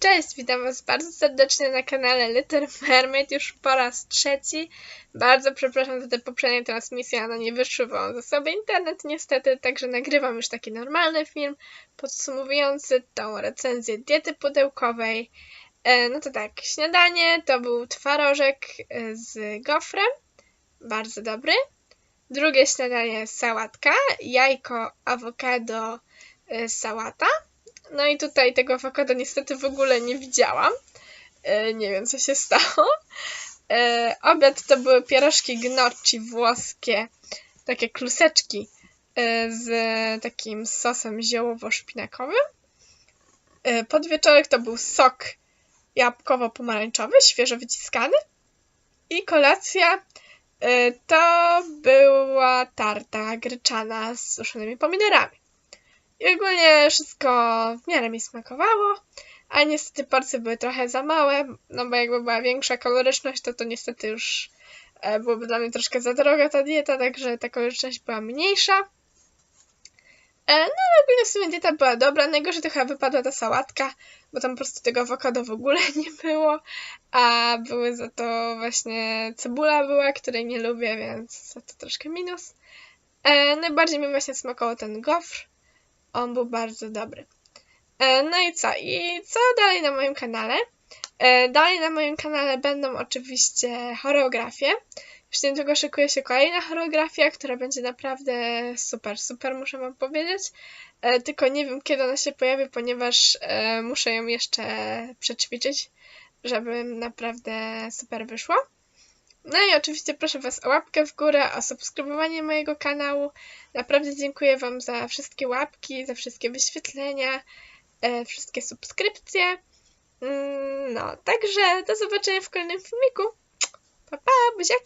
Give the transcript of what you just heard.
Cześć, witam Was bardzo serdecznie na kanale Little Mermaid już po raz trzeci. Bardzo przepraszam za te poprzednie transmisje, one nie wyszły, bo mam ze sobą internet niestety, także nagrywam już taki normalny film podsumowujący tą recenzję diety pudełkowej. E, no to tak, śniadanie to był twarożek e, z gofrem, bardzo dobry. Drugie śniadanie sałatka, jajko, awokado, e, sałata. No i tutaj tego awokado niestety w ogóle nie widziałam. E, nie wiem, co się stało. E, obiad to były pierożki gnocchi włoskie, takie kluseczki e, z takim sosem ziołowo-szpinakowym. Podwieczorek to był sok jabłkowo-pomarańczowy, świeżo wyciskany. I kolacja to była tarta gryczana z suszonymi pomidorami. I ogólnie wszystko w miarę mi smakowało, ale niestety porcje były trochę za małe, no bo jakby była większa kaloryczność, to to niestety już e, byłoby dla mnie troszkę za droga ta dieta, także ta kaloryczność była mniejsza. E, no ale ogólnie w sumie dieta była dobra, najgorzej chyba wypadła ta sałatka, bo tam po prostu tego awokado w ogóle nie było, a były za to właśnie cebula była, której nie lubię, więc za to troszkę minus. E, najbardziej mi właśnie smakował ten gofr, on był bardzo dobry. E, no i co? I co dalej na moim kanale? E, dalej na moim kanale będą oczywiście choreografie. Już niedługo szykuje się kolejna choreografia, która będzie naprawdę super, super, muszę wam powiedzieć. E, tylko nie wiem, kiedy ona się pojawi, ponieważ muszę ją jeszcze przećwiczyć, żeby naprawdę super wyszło. No i oczywiście proszę Was o łapkę w górę, o subskrybowanie mojego kanału. Naprawdę dziękuję Wam za wszystkie łapki, za wszystkie wyświetlenia, e, wszystkie subskrypcje. Mm, no, także do zobaczenia w kolejnym filmiku. Pa, pa, buziaki!